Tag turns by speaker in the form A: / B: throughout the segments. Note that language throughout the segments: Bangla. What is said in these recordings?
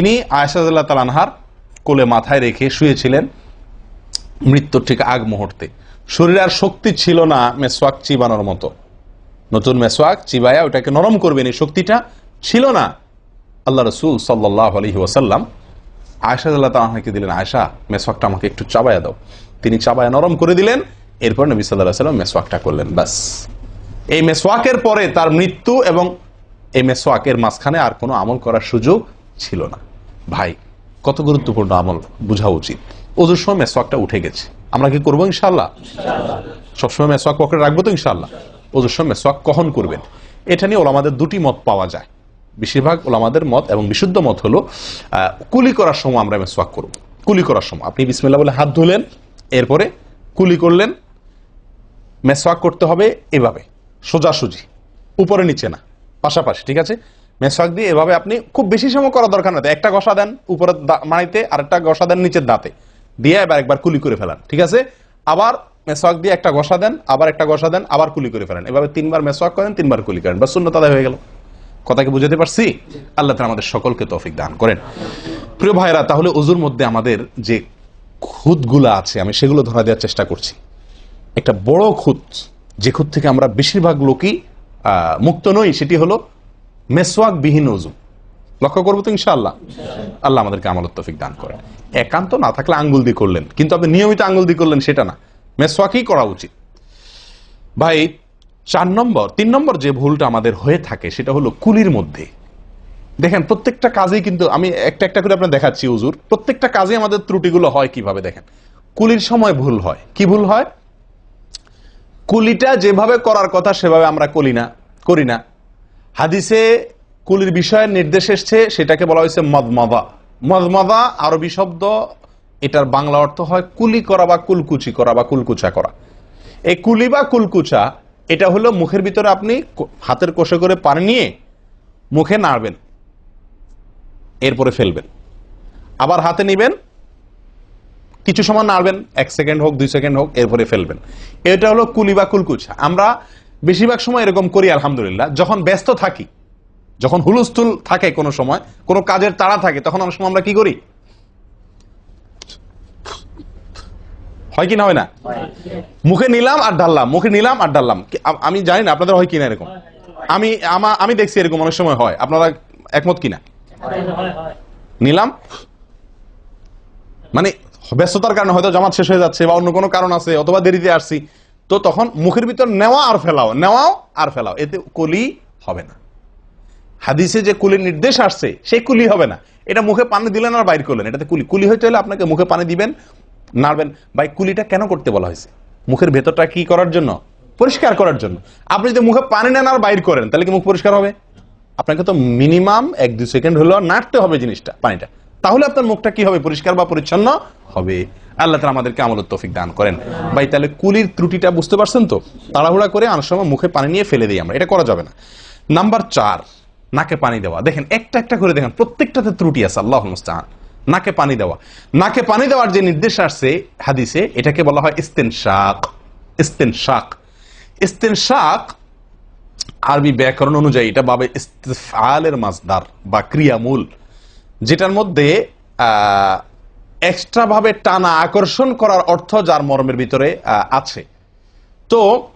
A: তিনি আয়সাদুল্লাহ তালানহার কোলে মাথায় রেখে শুয়েছিলেন মৃত্যুর ঠিক আগ মুহূর্তে। শরীরে আর শক্তি ছিল না মেসওয়াক চিবানোর মতো। নতুন মেসওয়াক চিবায়া ওটাকে নরম করবেন, এই শক্তিটা ছিল না। আল্লাহ রসুল সাল্লাহ আলহি ওসাল্লাম আয়সাদুল্লাহ তালাহাকে দিলেন আয়সা মেসওয়াকটা আমাকে একটু চাবায়া দাও। তিনি চাবায়া নরম করে দিলেন, এরপর নবী সাল্লাহ সাল্লাম মেসওয়াকটা করলেন, ব্যাস। এই মেসওয়াকের পরে তার মৃত্যু এবং এই মেসওয়াকের মাঝখানে আর কোনো আমল করার সুযোগ ছিল না। ভাই, কত গুরুত্বপূর্ণ আমল বোঝা উচিত। ওজোর সময় মেসওয়াকটা উঠে গেছে। আমরা কি করব ইনশাল্লাহ সবসময় মেসওয়াক পকেটে রাখব তো ইনশাল্লাহ ওজোর সময় মেসওয়াক কখন করবেন? এটা নিয়ে ওলামাদের দুটি মত পাওয়া যায়। বেশিরভাগ ওলামাদের মত এবং বিশুদ্ধ মত হলো কুলি করার সময় আমরা মেসওয়াক করব। কুলি করার সময়। আপনি বিসমিল্লা বলে হাত ধুলেন, এরপরে কুলি করলেন, মেসওয়াক করতে হবে এভাবে। সোজাসুজি। উপরে নিচে না। পাশাপাশি, ঠিক আছে? মেসওয়াক দিয়ে এভাবে আপনি খুব বেশি সময় করা দরকার না একটা ঘষা দেন উপরের মাড়িতে আর একটা ঘষা দেন নিচের দাঁতে। দিয়ে এবার একবার কুলি করে ফেলান, ঠিক আছে? আবার মেসওয়াক দিয়ে একটা ঘষা দেন, আবার একটা ঘষা দেন, আবার কুলি করে ফেলেন। এভাবে তিনবার মেসওয়াক করেন, তিনবার কুলি করেন। বা শূন্য তাদের হয়ে গেল। কথাকে বুঝাতে পারছি? আল্লাহ তাআলা আমাদের সকলকে তৌফিক দান করেন। প্রিয় ভাইরা তাহলে অজুর মধ্যে আমাদের যে খুদগুলা আছে, আমি সেগুলো ধরা দেওয়ার চেষ্টা করছি। একটা বড় খুঁত যে খুঁত থেকে আমরা বেশিরভাগ লোকই মুক্ত নই, সেটি হলো মেসওয়াক বিহীন অজু লক্ষ্য করব তো ইনশাআল্লাহ। আল্লাহ আমাদেরকে আমলত তফিক দান করেন। একান্ত না থাকলে আঙ্গুল দিয়ে করলেন। কিন্তু আপনি নিয়মিত আঙ্গুল দিয়ে করলেন সেটা না। মেসওয়াকই করা উচিত। ভাই, চার নম্বর, তিন নম্বর যে ভুলটা আমাদের হয়ে থাকে সেটা হলো কুলির মধ্যে। দেখেন, প্রত্যেকটা কাজেই কিন্তু আমি একটা একটা করে আপনার দেখাচ্ছি উজুর প্রত্যেকটা কাজে আমাদের ত্রুটিগুলো হয় কীভাবে দেখেন? কুলির সময় ভুল হয়। কি ভুল হয়? কুলিটা যেভাবে করার কথা সেভাবে আমরা করি না করি না। হাদিসে কুলির বিষয়ের নির্দেশ এসছে, সেটাকে বলা হয়েছে মদমদা। মদমদা আরবি শব্দ, এটার বাংলা অর্থ হয় কুলি করা বা কুলকুচি করা বা কুলকুচা করা। এই কুলি বা কুলকুচা, এটা হলো মুখের ভিতরে আপনি হাতের কষে করে পানি নিয়ে মুখে নাড়বেন, এরপরে ফেলবেন। আবার হাতে নিবেন, কিছু সময় নাড়বেন, এক সেকেন্ড হোক, দুই সেকেন্ড হোক, এরপরে ফেলবেন। এটা হলো কুলি বা কুলকুচা। আমরা বেশিরভাগ সময় এরকম করি, আলহামদুলিল্লাহ। যখন ব্যস্ত থাকি, যখন হুলস্থুল থাকে কোনো সময়, কোনো কাজের তাড়া থাকে, তখন অনেক সময় আমরা কি করি? হয় কি না হয় না? মুখে নিলাম আর ঢাললাম, মুখে নিলাম আর ঢাললাম। আমি জানি না, আপনাদের হয় কিনা এরকম? আমি, আমা- আমি দেখছি এরকম অনেক সময় হয়। আপনারা একমত কিনা নিলাম? মানে ব্যস্ততার কারণে হয়তো জামাত শেষ হয়ে যাচ্ছে বা অন্য কোনো কারণ আছে, অথবা দেরিতে আসছি। তো তখন মুখের ভিতর নেওয়া আর ফেলাও, নেওয়াও আর ফেলাও, এতে কলি হবে না। হাদিসে যে কুলির নির্দেশ আসছে, সেই কুলি হবে না। এটা মুখে পানি দিলেন আর বাইর করলেন, এটাতে কুলি। কুলি হইতে হলে আপনাকে মুখে পানি দিবেন, নাড়বেন। ভাই, কুলিটা কেন করতে বলা হয়েছে? মুখের ভেতরটা কি করার জন্য? পরিষ্কার করার জন্য। আপনি যদি মুখে পানি নেন আর বাইর করেন, তাহলে কি মুখ পরিষ্কার হবে? আপনাকে তো মিনিমাম এক দুই সেকেন্ড হলেও নাড়তে হবে জিনিসটা, পানিটা। তাহলে আপনার মুখটা কি হবে? পরিষ্কার বা পরিচ্ছন্ন হবে। আল্লাহ তালা আমাদেরকে আমলের তৌফিক দান করেন। ভাই, তাহলে কুলির ত্রুটিটা বুঝতে পারছেন তো? তাড়াহুড়া করে অনেক সময় মুখে পানি নিয়ে ফেলে দিই আমরা। এটা করা যাবে না। নাম্বার চার, নাকে পানি দেওয়া। দেখেন, একটা একটা করে দেখেন, প্রত্যেকটাতে ত্রুটি আছে আল্লাহ নাকে পানি দেওয়া। নাকে পানি দেওয়ার যে নির্দেশ আসছে হাদিসে, এটাকে বলা হয় ইস্তেন শাক ইস্তেন শাক ইস্তেন শাক আরবি ব্যাকরণ অনুযায়ী এটা বাবে ইস্তেফালের মাসদার বা ক্রিয়ামূল, যেটার মধ্যে এক্সট্রা ভাবে টানা আকর্ষণ করার অর্থ যার মর্মের ভিতরে আছে। তো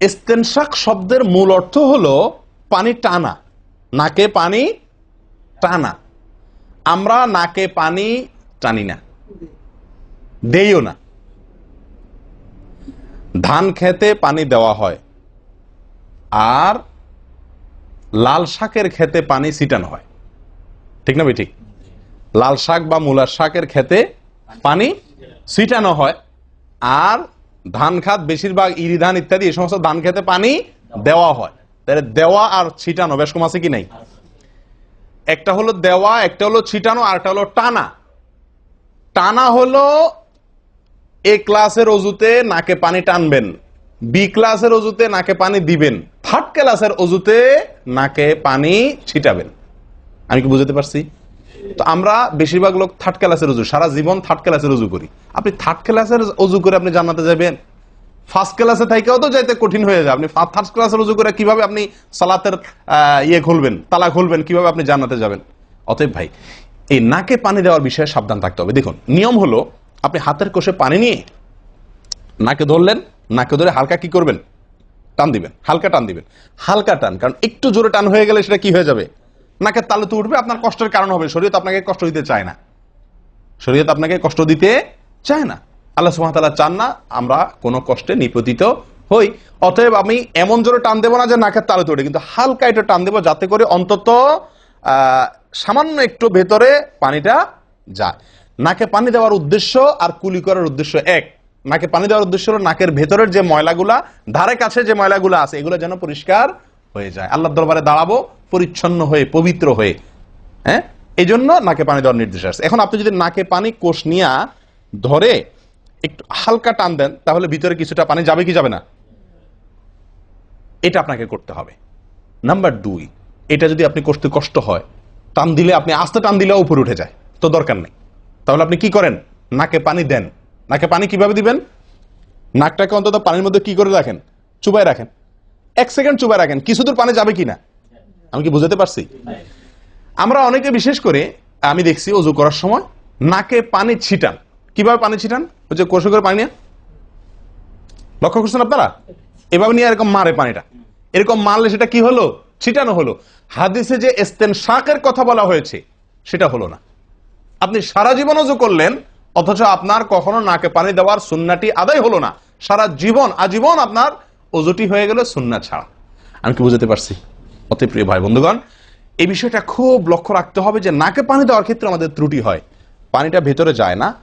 A: ইস্তেনশাক শব্দের মূল অর্থ হলো পানি টানা। নাকে পানি টানা। আমরা নাকে পানি টানি না। দেইও না। ধান খেতে পানি দেওয়া হয় আর লাল শাকের খেতে পানি ছিটানো হয়। ঠিক না ভাই, ঠিক? লাল শাক বা মূলার শাকের খেতে পানি ছিটানো হয় আর ধান খাত বেশিরভাগ ইরি ধান ইত্যাদি, এই সমস্ত ধান খেতে পানি দেওয়া হয়। তাহলে দেওয়া আর ছিটানো, বেশ কম আছে কি নাই? একটা হলো দেওয়া, একটা হলো ছিটানো, আর একটা হলো টানা। টানা হলো এ ক্লাসের অজুতে নাকে পানি টানবেন, বি ক্লাসের অজুতে নাকে পানি দিবেন, থার্ড ক্লাসের অজুতে নাকে পানি ছিটাবেন। আমি কি বুঝতে পারছি? তো আমরা বেশিরভাগ লোক থার্ড ক্লাসের অজু সারা জীবন থার্ড ক্লাসের অজু করি। আপনি থার্ড ক্লাসের অজু করে আপনি জান্নাতে যাবেন। ফার্স্ট ক্লাসে থাকেও তো যাইতে কঠিন হয়ে যায় আপনি থার্ড ক্লাসের উজু করে কীভাবে আপনি সালাতের ইয়ে খুলবেন, তালা খুলবেন, কীভাবে আপনি জান্নাতে যাবেন? অতএব ভাই, এই নাকে পানি দেওয়ার বিষয়ে সাবধান থাকতে হবে। দেখুন, নিয়ম হলো, আপনি হাতের কোষে পানি নিয়ে নাকে ধরলেন, নাকে ধরে হালকা কি করবেন? টান দিবেন, হালকা টান দিবেন। হালকা টান, কারণ একটু জোরে টান হয়ে গেলে সেটা কি হয়ে যাবে? নাকের তালুতে উঠবে, আপনার কষ্টের কারণ হবে। শরীয়ত আপনাকে কষ্ট দিতে চায় না। শরীয়ত আপনাকে কষ্ট দিতে চায় না। আল্লাহ সুহামতাল্লাহ চান না আমরা কোনো কষ্টে নিপতিত হই। অতএব আমি এমন জোরে টান দেবো না যে নাকের তালুতে উঠে, কিন্তু হালকা একটু টান দেবো যাতে করে অন্তত সামান্য একটু ভেতরে পানিটা যায়। নাকে পানি দেওয়ার উদ্দেশ্য আর কুলি করার উদ্দেশ্য এক। নাকে পানি দেওয়ার উদ্দেশ্য হলো নাকের ভেতরের যে ময়লাগুলা, ধারে কাছে যে ময়লাগুলা আছে, এগুলো যেন পরিষ্কার হয়ে যায়। আল্লাহ দরবারে দাঁড়াবো, পরিচ্ছন্ন হয়ে, পবিত্র হয়ে। হ্যাঁ? এই জন্য নাকে পানি দেওয়ার নির্দেশ আছে। এখন আপনি যদি নাকে পানি কোষ নিয়া ধরে একটু হালকা টান দেন, তাহলে ভিতরে কিছুটা পানি যাবে কি যাবে না? এটা আপনাকে করতে হবে। নাম্বার দুই, এটা যদি আপনি করতে কষ্ট হয়, টান দিলে আপনি আস্তে টান দিলেও উপরে উঠে যায়। তো দরকার নেই। তাহলে আপনি কি করেন? নাকে পানি দেন। নাকে পানি কীভাবে দিবেন? নাকটাকে অন্তত পানির মধ্যে কি করে রাখেন? চুবাই রাখেন। এক সেকেন্ড চুবাই রাখেন কিছু দূর পানি যাবে কিনা? আমি কি বুঝাতে পারছি? আমরা অনেকে বিশেষ করে, আমি দেখছি অজু করার সময় নাকে পানি ছিটান। কীভাবে পানি ছিটান? ওই যে কষে করে পানি নিয়ে? লক্ষ্য করছেন আপনারা? এভাবে নিয়ে এরকম মারে পানিটা। এরকম মারলে সেটা কি হলো? ছিটানো হলো। হাদিসে যে এস্তেন শাকের কথা বলা হয়েছে, সেটা হলো না। আপনি সারা জীবন অজু করলেন, অথচ আপনার কখনো নাকে পানি দেওয়ার সুন্নাটি আদায় হলো না। সারা জীবন, আজীবন আপনার অজুটি হয়ে গেল সুন্না ছাড়া। আমি কি বুঝতে পারছি? অতি প্রিয় ভাই বন্ধুগণ, এই বিষয়টা খুব লক্ষ্য রাখতে হবে যে নাকে পানি দেওয়ার ক্ষেত্রে আমাদের ত্রুটি হয়। পানিটা ভেতরে যায় না।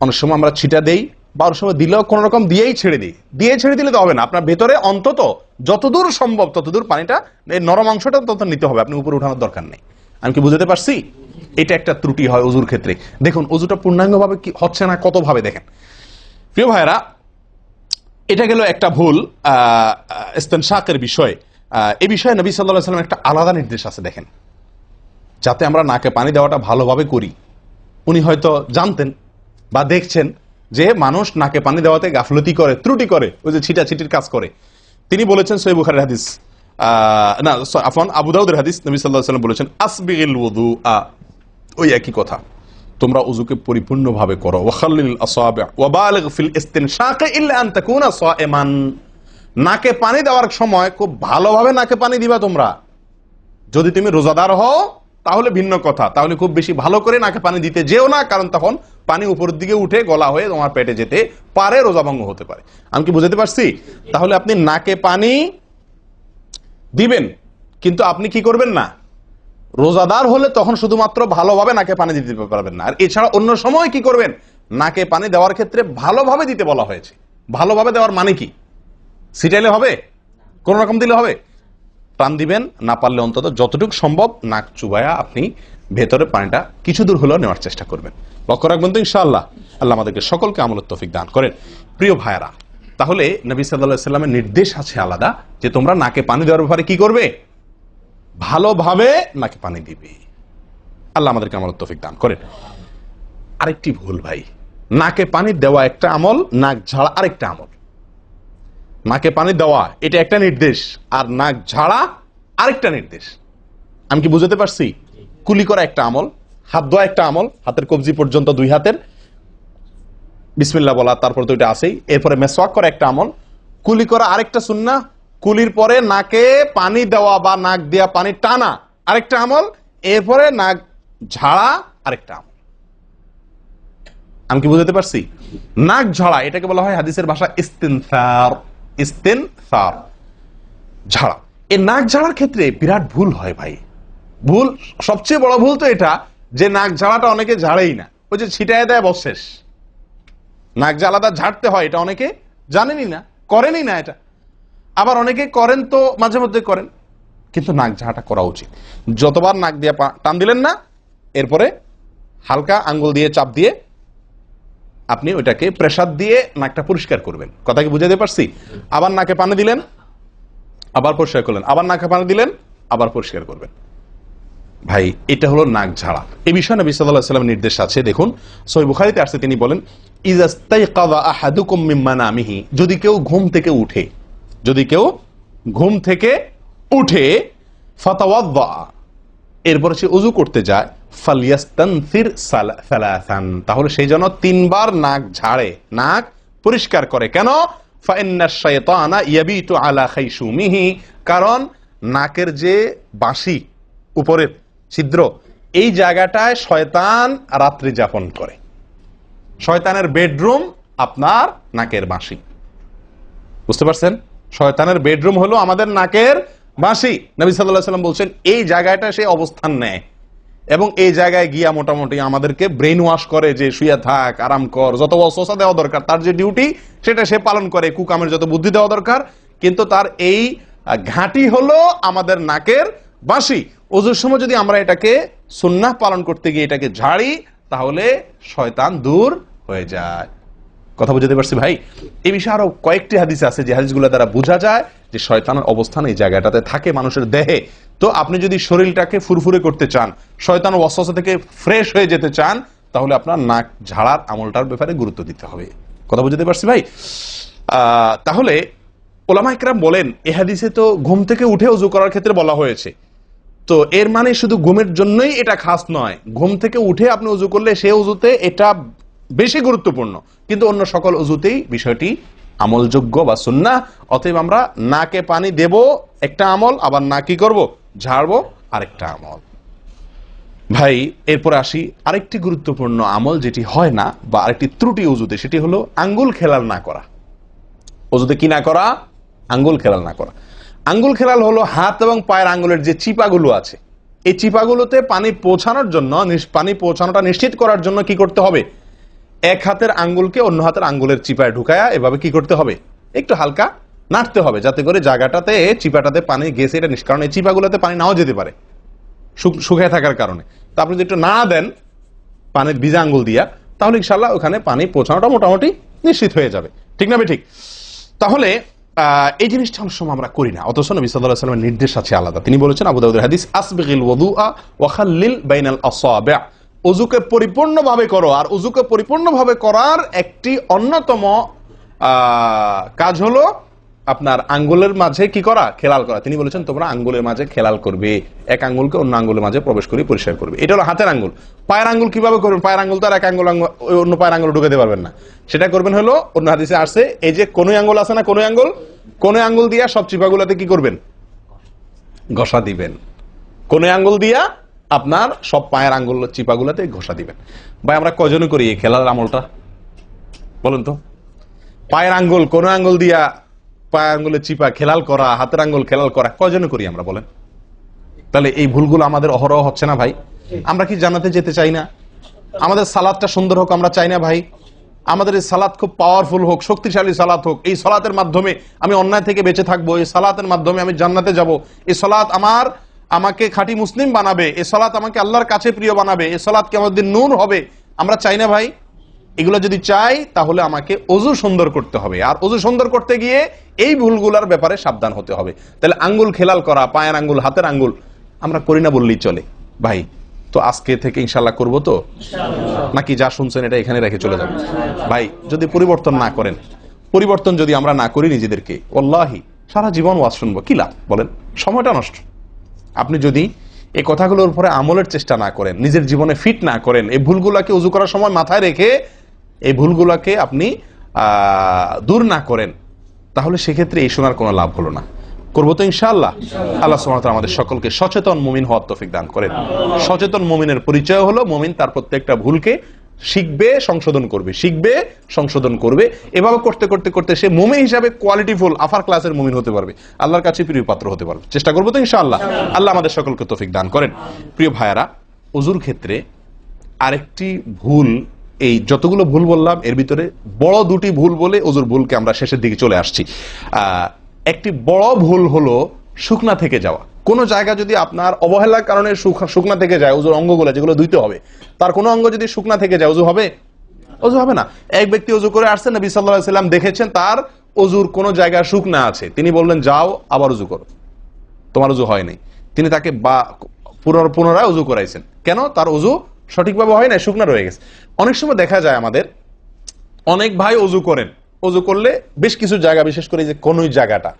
A: অনেক সময় আমরা ছিটা দেই বা অনেক সময় দিলেও কোনো রকম দিয়েই ছেড়ে দিই। দিয়ে ছেড়ে দিলে তো হবে না। আপনার ভেতরে অন্তত যতদূর সম্ভব ততদূর পানিটা, এই নরম অংশটা তত নিতে হবে। আপনি উপরে উঠানোর দরকার নেই। আমি কি বুঝতে পারছি? এটা একটা ত্রুটি হয় অজুর ক্ষেত্রে। দেখুন অজুটা পূর্ণাঙ্গভাবে কি হচ্ছে না কতভাবে দেখেন। প্রিয় ভাইরা এটা গেল একটা ভুল শাকের বিষয়। এই বিষয়ে নবী সাল্লাহ সাল্লাম একটা আলাদা নির্দেশ আছে, দেখেন। যাতে আমরা নাকে পানি দেওয়াটা ভালোভাবে করি। উনি হয়তো জানতেন বা দেখছেন যে মানুষ নাকে পানি দেওয়াতে গাফলতি করে, ত্রুটি করে, ওই যে ছিটা ছিটির কাজ করে। তিনি বলেছেন সৈয় বুখারের হাদিস। না আফন আবু হাদিস নবী সাল্লাহ সাল্লাম বলেছেন, আসবিগিল ওই একই কথা। তোমরা উজুকে পরিপূর্ণভাবে করো। ফিল আন নাকে পানি দেওয়ার সময় খুব ভালোভাবে নাকে পানি দিবা তোমরা। যদি তুমি রোজাদার হও, তাহলে ভিন্ন কথা। তাহলে খুব বেশি ভালো করে নাকে পানি দিতে যেও না, কারণ তখন পানি উপরের দিকে উঠে গলা হয়ে তোমার পেটে যেতে পারে রোজা ভঙ্গ হতে পারে। আমি কি বুঝাতে পারছি? তাহলে আপনি নাকে পানি দিবেন, কিন্তু আপনি কি করবেন না? রোজাদার হলে তখন শুধুমাত্র ভালোভাবে নাকে পানি দিতে পারবেন না। আর এছাড়া অন্য সময় কি করবেন? নাকে পানি দেওয়ার ক্ষেত্রে ভালোভাবে দিতে বলা হয়েছে। ভালোভাবে দেওয়ার মানে কি? সিটাইলে হবে? কোন রকম দিলে হবে? প্রাণ দিবেন, না পারলে অন্তত যতটুকু সম্ভব নাক চুবায়া আপনি ভেতরে পানিটা কিছু দূর হলেও নেওয়ার চেষ্টা করবেন। লক্ষ্য রাখবেন তো ইনশাআল্লাহ। আল্লাহ আমাদেরকে সকলকে আমল তৌফিক দান করেন। প্রিয় ভাইয়ারা, তাহলে নবী সাল্লাহ সাল্লামের নির্দেশ আছে আলাদা যে তোমরা নাকে পানি দেওয়ার ব্যাপারে কি করবে? ভালোভাবে নাকে পানি দিবে। আল্লাহ আমাদেরকে আমল তৌফিক দান করেন। আরেকটি ভুল ভাই, নাকে পানি দেওয়া একটা আমল, নাক ঝাড়া আরেকটা আমল। নাকে পানি দেওয়া, এটা একটা নির্দেশ, আর নাক ঝাড়া আরেকটা নির্দেশ। আমি কি বুঝতে পারছি? কুলি করা একটা আমল, হাত ধোয়া একটা আমল, হাতের কবজি পর্যন্ত দুই হাতের। বিসমিল্লা বলা, তারপর তো এটা আসেই এরপরে মেসওয়াক করা একটা আমল, কুলি করা আরেকটা সুন্না কুলির পরে নাকে পানি দেওয়া বা নাক দেওয়া পানি টানা। আরেকটা আমল, এরপরে নাক ঝাড়া, আরেকটা আমল। আমি কি বুঝতে পারছি? নাক ঝাড়া, এটাকে বলা হয় হাদিসের ভাষা ইস্তিনসার ঝাড়া। এই নাক ঝাড়ার ক্ষেত্রে বিরাট ভুল হয় ভাই। ভুল, সবচেয়ে বড় ভুল তো এটা যে নাক ঝাড়াটা অনেকে ঝাড়েই না। ওই যে ছিটায় দেয় বশেষ নাক জ্বালাদা ঝাড়তে হয়, এটা অনেকে জানেনই না, করেনই না এটা। আবার অনেকে করেন তো মাঝে মধ্যে করেন, কিন্তু নাক ঝাড়াটা করা উচিত। যতবার নাক দিয়ে টান দিলেন না, এরপরে হালকা আঙ্গুল দিয়ে চাপ দিয়ে আপনি ওইটাকে প্রেসার দিয়ে নাকটা পরিষ্কার করবেন। কথা কি বুঝাতে পারছি? আবার নাকে পানি দিলেন, আবার পরিষ্কার করলেন, আবার নাকে পানি দিলেন, আবার পরিষ্কার করবেন। ভাই, এটা হলো নাক ঝাড়া। এই বিষয়ে নবী আলাইহি ওয়াসাল্লামের নির্দেশ আছে। দেখুন সহিহ বুখারীতে আসছে, তিনি বলেন ইজাস্তাইকাযা আহাদুকুম মিন মানামিহি। যদি কেউ ঘুম থেকে উঠে যদি কেউ ঘুম থেকে উঠে ফাতাওয়াদ্দা এরপরে সে উজু করতে যায় সালাসান। তাহলে সেই জন্য তিনবার নাক ঝাড়ে, নাক পরিষ্কার করে। কেন? কারণ নাকের যে বাঁশি, উপরের ছিদ্র, এই জায়গাটায় শয়তান রাত্রি যাপন করে। শয়তানের বেডরুম আপনার নাকের বাঁশি। বুঝতে পারছেন? শয়তানের বেডরুম হলো আমাদের নাকের বাঁশি। নবী সাল্লাহ সাল্লাম বলছেন, এই জায়গাটা সে অবস্থান নেয় এবং এই জায়গায় গিয়া মোটামুটি আমাদেরকে ব্রেন ওয়াশ করে যে শুয়ে থাক, আরাম কর, যত অসসা দেওয়া দরকার, তার যে ডিউটি সেটা সে পালন করে, কুকামের যত বুদ্ধি দেওয়া দরকার। কিন্তু তার এই ঘাঁটি হলো আমাদের নাকের বাঁশি। ওজুর সময় যদি আমরা এটাকে সুন্নাহ পালন করতে গিয়ে এটাকে ঝাড়ি, তাহলে শয়তান দূর হয়ে যায়। কথা বুঝতে পারছি ভাই? এই বিষয়ে আরও কয়েকটি হাদিস আছে যে হাদিসগুলো দ্বারা বোঝা যায় যে শয়তানের অবস্থান এই জায়গাটাতে থাকে মানুষের দেহে। তো আপনি যদি শরীরটাকে ফুরফুরে করতে চান, শয়তান ওয়াসওয়াসা থেকে ফ্রেশ হয়ে যেতে চান, তাহলে আপনার নাক ঝাড়ার আমলটার ব্যাপারে গুরুত্ব দিতে হবে। কথা বুঝতে পারছি ভাই? তাহলে ওলামা ইকরাম বলেন, এ হাদিসে তো ঘুম থেকে উঠে উজু করার ক্ষেত্রে বলা হয়েছে। তো এর মানে শুধু ঘুমের জন্যই এটা খাস নয়। ঘুম থেকে উঠে আপনি উজু করলে সে উজুতে এটা বেশি গুরুত্বপূর্ণ। কিন্তু অন্য সকল অজুতেই বিষয়টি আমলযোগ্য বা সুন্না অতএব আমরা নাকে পানি দেব, একটা আমল, আবার না কি করব? ঝাড়বো, আরেকটা আমল। ভাই, এরপর আসি আরেকটি গুরুত্বপূর্ণ আমল যেটি হয় না বা আরেকটি ত্রুটি অজুতে, সেটি হলো আঙ্গুল খেলাল না করা। অজুতে কি না করা? আঙ্গুল খেলাল না করা। আঙ্গুল খেলাল হলো হাত এবং পায়ের আঙ্গুলের যে চিপাগুলো আছে। এই চিপাগুলোতে পানি পৌঁছানোর জন্য পানি পৌঁছানোটা নিশ্চিত করার জন্য কি করতে হবে? এক হাতের আঙ্গুলকে অন্য হাতের আঙ্গুলের চিপায় ঢুকায়া এভাবে কি করতে হবে? একটু হালকা নাড়তে হবে যাতে করে জায়গাটাতে, চিপাটাতে পানি গেছে, এটা নিষ্কারণ, এই চিপাগুলোতে পানি নাও যেতে পারে। শুক- শুকিয়ে থাকার কারণে। তা আপনি যদি একটু না দেন পানির ভিজা আঙ্গুল দিয়া, তাহলে ইনশাল্লাহ ওখানে পানি পৌঁছানোটা মোটামুটি নিশ্চিত হয়ে যাবে। ঠিক না ঠিক। তাহলে এই জিনিসটা অনেক সময় আমরা করি না। অথচ নবী আলাইহি সাল্লামের নির্দেশ আছে আলাদা। তিনি বলেছেন আবু দাউদের হাদিস, আসবিগিল ওয়াদুআ ওয়া খাল্লিল বাইনাল আসাবি' উযুকে পরিপূর্ণভাবে করো, আর উযুকে পরিপূর্ণভাবে করার একটি অন্যতম কাজ হলো আপনার আঙ্গুলের মাঝে কি করা? খেলাল করা। তিনি বলেছেন, তোমরা আঙ্গুলের মাঝে খেলাল করবে। এক আঙ্গুলকে অন্য আঙ্গুলের মাঝে প্রবেশ করে পরিষ্কার করবে। এটা হলো হাতের আঙ্গুল। পায়ের আঙ্গুল কীভাবে করবেন? পায়ের আঙ্গুল তো আর এক আঙ্গুল আঙ্গুল অন্য পায়ের আঙ্গুল ঢুকাতে পারবেন না। সেটা করবেন হলো, অন্য হাদিসে আসছে, এই যে কোন আঙ্গুল আছে না কোনো আঙ্গুল কোনো আঙ্গুল দিয়া সব চিপাগুলাতে কি করবেন? ঘষা দিবেন। কোনো আঙ্গুল দিয়া আপনার সব পায়ের আঙ্গুল চিপাগুলাতে ঘষা দিবেন। ভাই, আমরা কজনে করি এই খেলার আমলটা? বলুন তো। পায়ের আঙ্গুল, কোন আঙ্গুল দিয়া পায়ের আঙ্গুলে চিপা, খেলাল করা, হাতের আঙ্গুল খেলাল করা, কজনে করি আমরা, বলেন। তাহলে এই ভুলগুলো আমাদের অহরহ হচ্ছে না, ভাই? আমরা কি জানাতে যেতে চাই না? আমাদের সালাদটা সুন্দর হোক, আমরা চাই না, ভাই। আমাদের এই সালাদ খুব পাওয়ারফুল হোক, শক্তিশালী সালাত হোক। এই সালাতের মাধ্যমে আমি অন্যায় থেকে বেঁচে থাকব, এই সালাতের মাধ্যমে আমি জান্নাতে যাব। এই সালাত আমার আমাকে খাঁটি মুসলিম বানাবে এই সালাত আমাকে আল্লাহর কাছে প্রিয় বানাবে এই সালাত আমাদের নূর হবে। আমরা চাই না ভাই? এগুলো যদি চাই তাহলে আমাকে অজু সুন্দর করতে হবে। আর অজু সুন্দর করতে গিয়ে এই ভুলগুলার ব্যাপারে সাবধান হতে হবে। তাহলে আঙ্গুল খেলাল করা পায়ের আঙ্গুল হাতের আঙ্গুল আমরা করি না বললেই চলে। ভাই তো আজকে থেকে ইনশাল্লাহ করব তো? নাকি যা শুনছেন এটা এখানে রেখে চলে যাবে? ভাই যদি পরিবর্তন না করেন পরিবর্তন যদি আমরা না করি নিজেদেরকে ওল্লাহি সারা জীবন ওয়াজ শুনব। কি লাভ? বলেন সময়টা নষ্ট। আপনি যদি এই কথাগুলোর উপরে আমলের চেষ্টা না করেন নিজের জীবনে ফিট না করেন এই ভুলগুলাকে উজু করার সময় মাথায় রেখে এই ভুলগুলাকে আপনি আহ, দূর না করেন তাহলে সেক্ষেত্রে এই শোনার কোনো লাভ হলো না। করব তো ইনশাআল্লাহ? আল্লাহ তাআলা আমাদের সকলকে সচেতন মুমিন হওয়ার তফিক দান করেন। সচেতন মুমিনের পরিচয় হলো মুমিন তার প্রত্যেকটা ভুলকে শিখবে, সংশোধন করবে। শিখবে, সংশোধন করবে। এভাবে করতে করতে করতে সে মুমিন হিসাবে কোয়ালিটিফুল আফার ক্লাসের মুমিন হতে পারবে। আল্লাহর কাছে প্রিয় পাত্র হতে পারবে। চেষ্টা করব তো ইনশাআল্লাহ। আল্লাহ আমাদের সকলকে তৌফিক দান করেন। প্রিয় ভাইয়ারা অজুর ক্ষেত্রে আরেকটি ভুল, এই যতগুলো ভুল বললাম, এর ভিতরে বড় দুটি ভুল বলে অজুর ভুলকে আমরা শেষের দিকে চলে আসছি। একটি বড় ভুল হলো শুকনা থেকে যাওয়া। কোন জায়গা যদি আপনার অবহেলার কারণে শুক- শুকনা থেকে যায় অজুর অঙ্গগুলো যেগুলো ধুইতে হবে, তার কোনো অঙ্গ যদি শুকনা থেকে যায় অজু হবে? অজু হবে না। এক ব্যক্তি অজু করে আসছেন নবী সাল্লাহ সাল্লাম দেখেছেন, তার অজুর কোন জায়গা শুকনা আছে। তিনি বললেন, যাও, আবার অজু করো। তোমার অজু হয়নি তিনি তাকে বা, পুনর- পুনরায় অজু করাইছেন। কেন? তার অজু সঠিকভাবে হয় না শুকনা রয়ে গেছে। অনেক সময় দেখা যায় আমাদের, অনেক ভাই অজু করেন। অজু করলে বেশ কিছু জায়গা, বিশেষ করে যে কোন জায়গাটা